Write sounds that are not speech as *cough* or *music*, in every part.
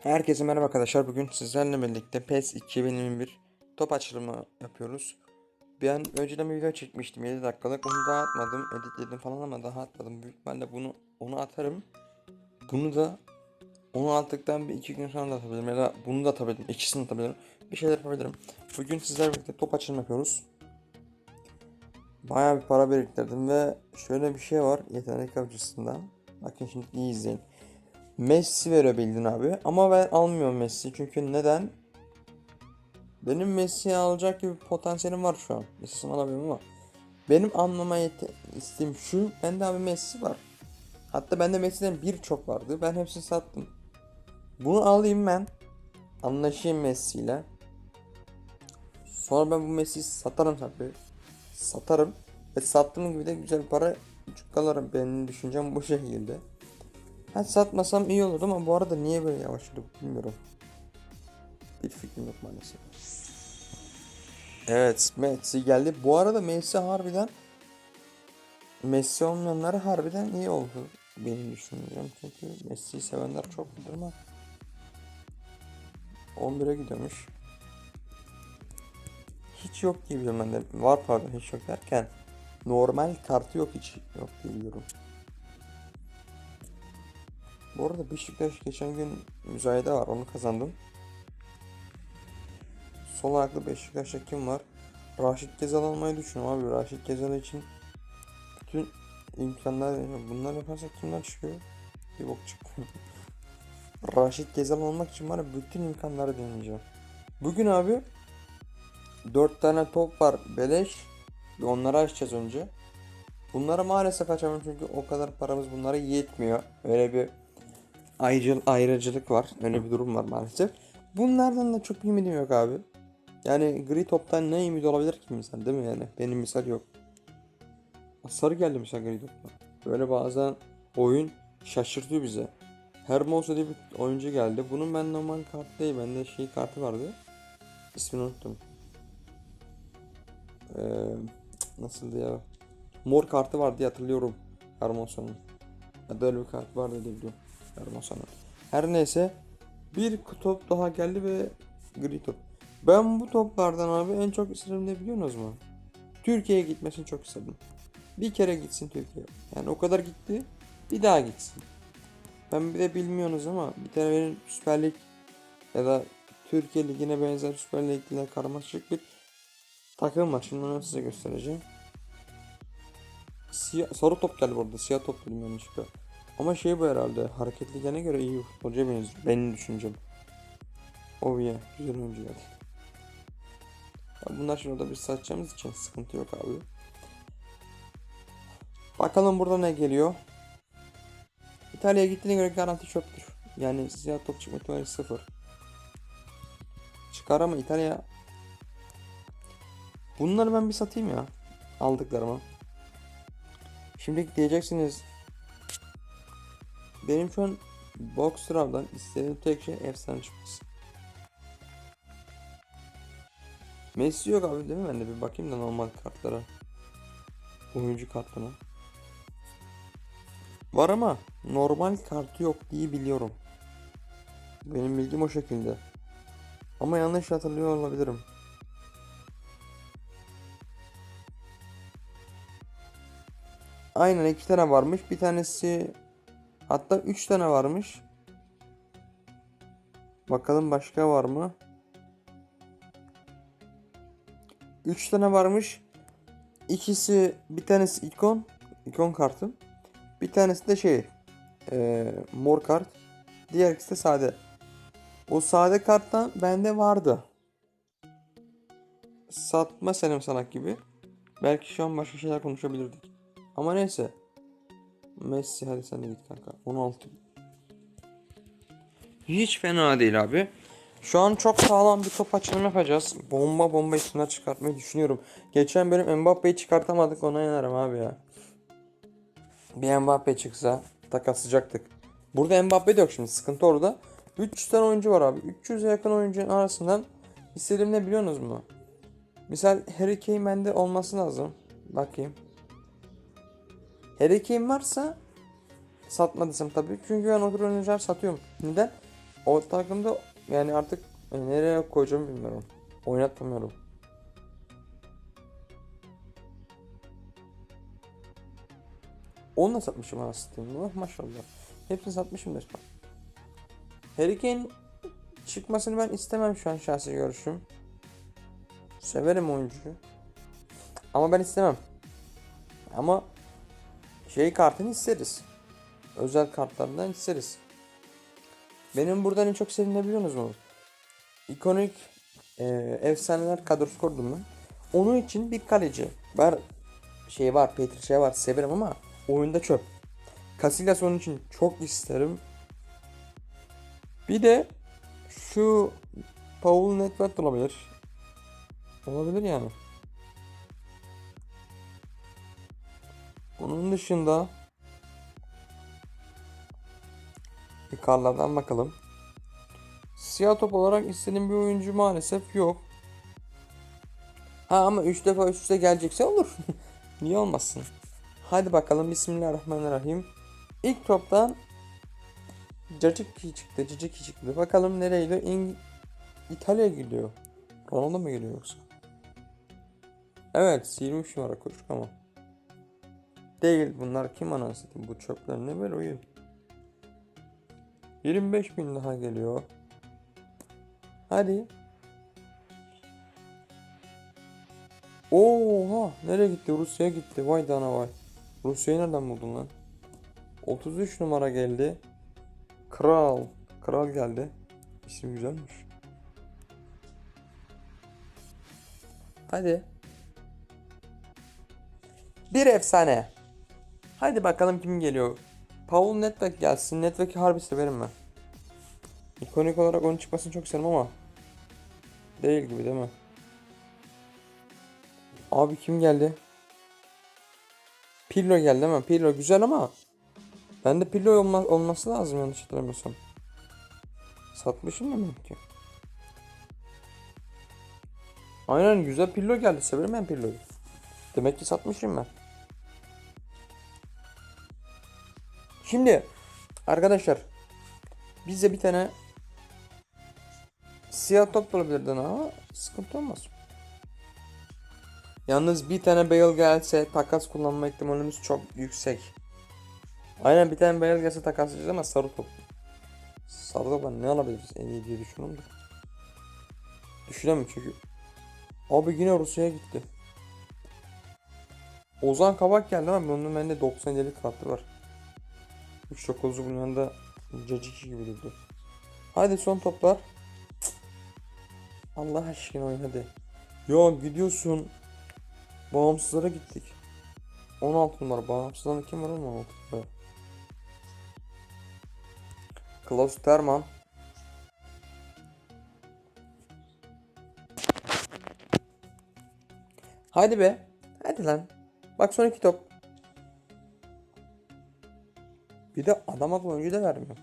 Herkese merhaba arkadaşlar. Bugün sizlerle birlikte PES 2021 top açılımı yapıyoruz. Ben önceden bir video çekmiştim 7 dakikalık. Onu daha atmadım. Editledim falan ama daha atmadım. Büyük ihtimalle bunu onu atarım. Bunu da onu attıktan bir iki gün sonra da atabilirim ya da bunu da atabilirim. İkisini atabilirim. Bir şeyler yapabilirim. Bugün sizlerle birlikte top açılımı yapıyoruz. Bayağı bir para biriktirdim ve şöyle bir şey var yetenek avcısından. Bakın şimdi iyi izleyin. Messi verebildin abi. Ama ben almıyorum Messi. Çünkü neden? Benim Messi'yi alacak gibi potansiyelim var şu an. Messi'ni alamıyorum ama. Benim anlama isteğim şu. Bende abi Messi var. Hatta bende Messi'den birçok vardı. Ben hepsini sattım. Bunu alayım ben. Anlaşayım Messi ile. Sonra ben bu Messi'yi satarım tabii. Satarım. Ve sattığım gibi de güzel para çıkarırım. Benim düşüncem bu şekilde. Ha satmasam iyi olur ama bu arada niye böyle yavaşladı bilmiyorum. Bir fikrim yok maalesef. Evet Messi geldi. Bu arada Messi harbiden Messi olmayanları harbiden iyi oldu. Benim düşüncem çünkü Messi'yi sevenler çok bilir ama 11'e gidiyormuş. Hiç yok diye biliyorum ben de. Var pardon hiç yok derken normal kartı yok hiç yok diye biliyorum. Bu arada Beşiktaş geçen gün müzayede var onu kazandım. Sol ayaklı Beşiktaş'ta kim var? Raşit Gezal almayı düşünüyorum abi. Raşit Gezal için bütün imkanlar. Bunlar yaparsak kimden çıkıyor? Bir bok çıkıyor. *laughs* Raşit Gezal almak için ya bütün imkanları deneyeceğim. Bugün abi 4 tane top var beleş. Bir onları açacağız önce. Bunları maalesef açamam çünkü o kadar paramız bunlara yetmiyor. Öyle bir ayrı, ayrıcılık var. Öyle bir durum var maalesef. Bunlardan da çok ümidim yok abi. Yani gri toptan ne ümit olabilir ki misal değil mi yani? Benim misal yok. Sarı geldi misal gri toptan. Böyle bazen oyun şaşırtıyor bize. Hermoso diye bir oyuncu geldi. Bunun ben normal kart değil. Bende şey kartı vardı. İsmini unuttum. Ee, nasıldı ya? Mor kartı vardı hatırlıyorum. Hermoso'nun. Ya da öyle bir kart vardı diye biliyorum. Hermoso'nun. Her neyse bir top daha geldi ve gri top. Ben bu toplardan abi en çok istedim ne biliyorsunuz mu? Türkiye'ye gitmesini çok istedim. Bir kere gitsin Türkiye. Yani o kadar gitti. Bir daha gitsin. Ben bir de bilmiyorsunuz ama bir tane benim Süper Lig ya da Türkiye Ligi'ne benzer Süper Lig ile karmaşık bir takım var. Şimdi onu size göstereceğim. Siyah, sarı top geldi burada. Siyah top dedim yanlışlıkla. Ama şey bu herhalde. Hareketliğine göre iyi futbolcuya benziyor. Benim düşüncem. Yeah. Güzel oyuncu geldi. Bunlar şimdi orada bir satacağımız için sıkıntı yok abi. Bakalım burada ne geliyor. İtalya'ya gittiğine göre garanti çöptür. Yani siyah top çıkma ihtimali sıfır. Çıkar ama İtalya... Bunları ben bir satayım ya. Aldıklarımı. Şimdi diyeceksiniz benim şu an Box Draw'dan istediğim tek şey efsane çıkması. Messi yok abi değil mi? Ben de bir bakayım da normal kartlara. Oyuncu kartına. Var ama normal kartı yok diye biliyorum. Benim bilgim o şekilde. Ama yanlış hatırlıyor olabilirim. Aynen iki tane varmış. Bir tanesi hatta üç tane varmış. Bakalım başka var mı? Üç tane varmış. İkisi bir tanesi ikon. ikon kartı. Bir tanesi de şey eee, mor kart. Diğer ikisi de sade. O sade karttan bende vardı. Satma senem salak gibi. Belki şu an başka şeyler konuşabilirdik. Ama neyse. Messi hadi sen de git kanka. 16. Hiç fena değil abi. Şu an çok sağlam bir top açılımı yapacağız. Bomba bomba isimler çıkartmayı düşünüyorum. Geçen bölüm Mbappe'yi çıkartamadık ona yanarım abi ya. Bir Mbappe çıksa takaslayacaktık. Burada Mbappe de yok şimdi sıkıntı orada. 300 tane oyuncu var abi. 300'e yakın oyuncunun arasından istediğim ne biliyorsunuz mu? Misal Harry Kane bende olması lazım. Bakayım. Harry Kane varsa satma desem tabii. Çünkü ben o tür oyuncular satıyorum. Neden? o takımda yani artık nereye koyacağımı bilmiyorum. Oynatamıyorum. Onu da satmışım aslında. Oh, maşallah. Hepsini satmışım resmen. Harry Kane çıkmasını ben istemem şu an şahsi görüşüm. Severim oyuncuyu. Ama ben istemem. Ama şey kartını isteriz. Özel kartlardan isteriz. Benim buradan en çok sevdiğim ne biliyor musunuz? İkonik e, efsaneler kadrosu kurdum ben. Onun için bir kaleci. Var şey var, Petr şey var, severim ama oyunda çöp. Casillas onun için çok isterim. Bir de şu Paul Nedved olabilir. Olabilir yani. Bunun dışında yukarılardan bakalım. Siyah top olarak istediğim bir oyuncu maalesef yok. Ha ama 3 defa üst üste gelecekse olur. *laughs* Niye olmasın? Hadi bakalım Bismillahirrahmanirrahim. İlk toptan Caciki çıktı, Caciki çıktı. Bakalım nereye gidiyor? İng İtalya gidiyor. Ronaldo mu geliyor yoksa? Evet, 23 numara koşuk ama. Değil bunlar kim anasını bu çöpler ne böyle oyun? 25 bin daha geliyor. Hadi. Oha nereye gitti? Rusya'ya gitti. Vay dana vay. Rusya'yı nereden buldun lan? 33 numara geldi. Kral. Kral geldi. İsim güzelmiş. Hadi. Bir efsane. Hadi bakalım kim geliyor. Paul Network gelsin. Network'i harbi severim ben. İkonik olarak onun çıkmasını çok isterim ama değil gibi değil mi? Abi kim geldi? Pirlo geldi değil mi? Pirlo güzel ama bende Pirlo olma, olması lazım yanlış hatırlamıyorsam. Satmışım mı ben ki? Aynen güzel Pirlo geldi. Severim ben Pirlo'yu. Demek ki satmışım ben. Şimdi arkadaşlar bize bir tane siyah top olabilirdi ama sıkıntı olmaz. Yalnız bir tane Bale gelse takas kullanma ihtimalimiz çok yüksek. Aynen bir tane Bale gelse takas edeceğiz ama sarı top. Sarı topla ne alabiliriz en iyi diye düşünüyorum da. Düşünemem çünkü. Abi yine Rusya'ya gitti. Ozan Kabak geldi ama onun bende 97'lik kartı var. 3.9'u bunun yanında Caciki gibi durdu. Hadi son toplar. Allah aşkına oyun hadi. Ya gidiyorsun. Bağımsızlara gittik. 16 numara bağımsızların kim var oğlum 16 numara? Klaus Terman. Hadi be. Hadi lan. Bak son iki top. Bir de adam akıllı oyuncu da vermiyor.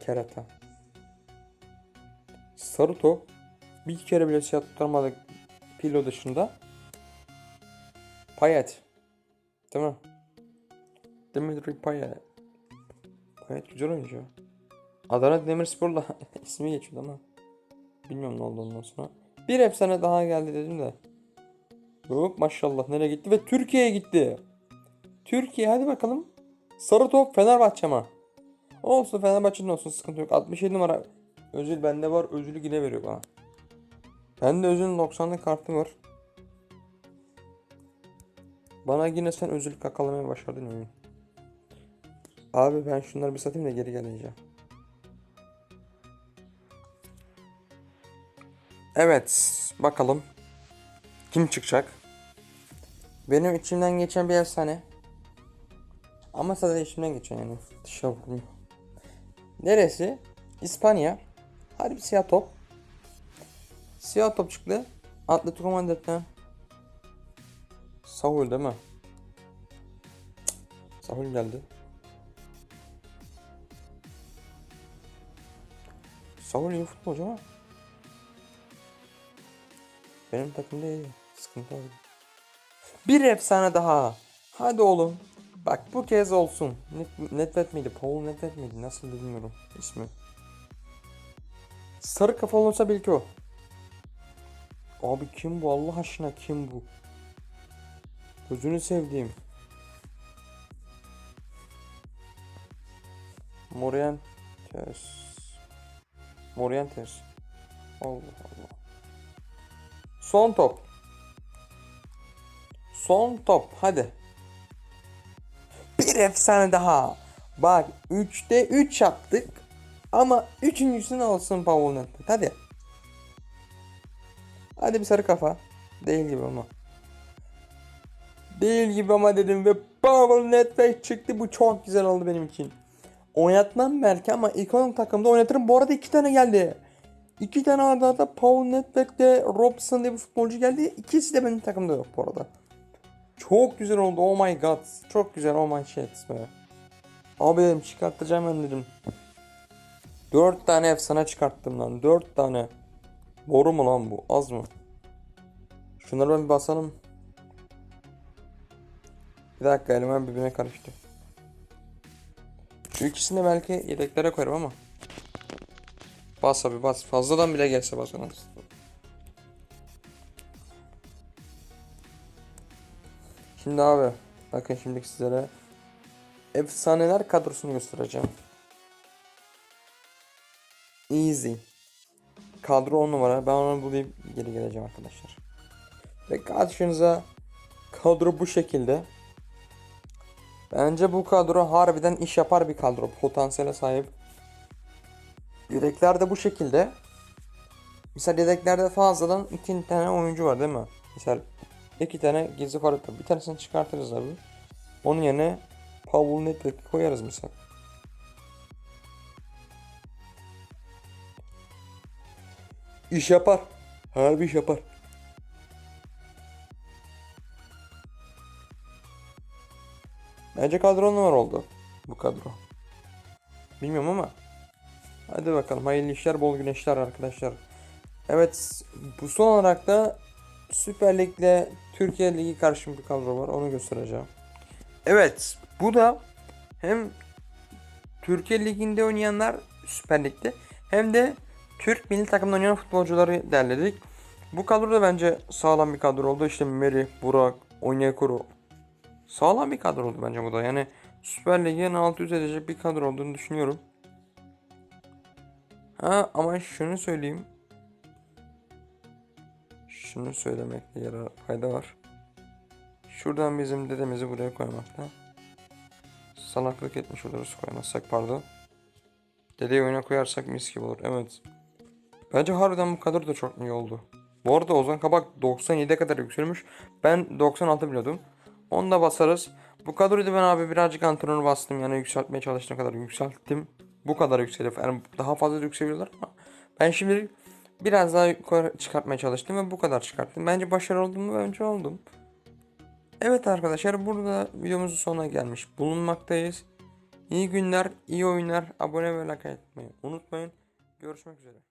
Kerata. Sarı top. Bir kere bile siyah tutamadık. Pilo dışında. Payet. Değil mi? Dimitri Payet. Payet güzel oyuncu. Adana Demirspor'la *laughs* ismi geçiyordu ama. Bilmiyorum ne oldu ondan sonra. Bir efsane daha geldi dedim de. Hop maşallah nereye gitti ve Türkiye'ye gitti. Türkiye hadi bakalım. Sarı top Fenerbahçe ama. Olsun Fenerbahçe'nin olsun sıkıntı yok. 67 numara Özül bende var. Özül'ü yine veriyor bana. Bende Özül'ün 90'lık kartı var. Bana yine sen Özül kakalamaya başardın oyun. Abi ben şunları bir satayım da geri geleceğim. Evet bakalım. Kim çıkacak? Benim içimden geçen bir efsane. Ama sadece içimden geçen yani. Dışarı vurmuyor. Neresi? İspanya. Hadi bir siyah top. Siyah top çıktı. Atletico Madrid'den. Saul değil mi? Cık, geldi. Saul iyi futbolcu ama. Benim takımda iyi. Sıkıntı oldu. Bir efsane daha. Hadi oğlum. Bak bu kez olsun. Net, Netvet miydi? Paul Netvet miydi? Nasıl bilmiyorum ismi. Sarı kafalı olsa belki o. Abi kim bu Allah aşkına kim bu? Gözünü sevdiğim. Morientes. Morientes. Allah Allah. Son top. Son top. Hadi. Bir efsane daha. Bak 3'te 3 yaptık. Ama üçüncüsünü alsın Pavel Nedved. Hadi. Hadi bir sarı kafa. Değil gibi ama. Değil gibi ama dedim ve Pavel Nedved çıktı. Bu çok güzel oldu benim için. Oynatmam belki ama ikonik takımda oynatırım. Bu arada iki tane geldi. İki tane arda arda Paul Nedved de Robson diye bir futbolcu geldi. İkisi de benim takımda yok bu arada. Çok güzel oldu. Oh my god. Çok güzel. Oh my shit be. Abi dedim çıkartacağım ben dedim. Dört tane efsane çıkarttım lan. Dört tane. Boru mu lan bu? Az mı? Şunları ben bir basalım. Bir dakika elim birbirine karıştı. Şu ikisini de belki yedeklere koyarım ama. Bas abi bas. Fazladan bile gelse bas Şimdi abi. Bakın şimdi sizlere efsaneler kadrosunu göstereceğim. Easy. Kadro 10 numara. Ben onu bulayım geri geleceğim arkadaşlar. Ve karşınıza kadro bu şekilde. Bence bu kadro harbiden iş yapar bir kadro. Potansiyele sahip. Yedekler de bu şekilde. Mesela yedeklerde fazladan iki tane oyuncu var değil mi? Mesela iki tane gizli farklı. Bir tanesini çıkartırız abi. Onun yerine Pavel Nedved'i koyarız mesela. İş yapar. Harbi iş yapar. Bence kadro numara oldu. Bu kadro. Bilmiyorum ama. Hadi bakalım hayırlı işler bol güneşler arkadaşlar. Evet bu son olarak da Süper Lig'le Türkiye Ligi karşı bir kadro var onu göstereceğim. Evet bu da hem Türkiye Ligi'nde oynayanlar Süper Lig'de hem de Türk milli takımda oynayan futbolcuları derledik. Bu kadro da bence sağlam bir kadro oldu. İşte Meri, Burak, Onyekuru. Sağlam bir kadro oldu bence bu da. Yani Süper Lig'in alt üst edecek bir kadro olduğunu düşünüyorum. Ha ama şunu söyleyeyim. Şunu söylemekte yarar fayda var. Şuradan bizim dedemizi buraya koymakta. Salaklık etmiş oluruz koymazsak pardon. Dedeyi oyuna koyarsak mis gibi olur. Evet. Bence harbiden bu kadar da çok iyi oldu. Bu arada Ozan Kabak 97'ye kadar yükselmiş. Ben 96 biliyordum. Onu da basarız. Bu kadroyu da ben abi birazcık antrenör bastım. Yani yükseltmeye çalıştığım kadar yükselttim. Bu kadar yükseliyor. Yani daha fazla yükseliyorlar ama ben şimdi biraz daha yukarı çıkartmaya çalıştım ve bu kadar çıkarttım. Bence başarılı oldum mu? Bence oldum. Evet arkadaşlar burada videomuzun sonuna gelmiş bulunmaktayız. İyi günler, iyi oyunlar, abone ve like etmeyi unutmayın. Görüşmek üzere.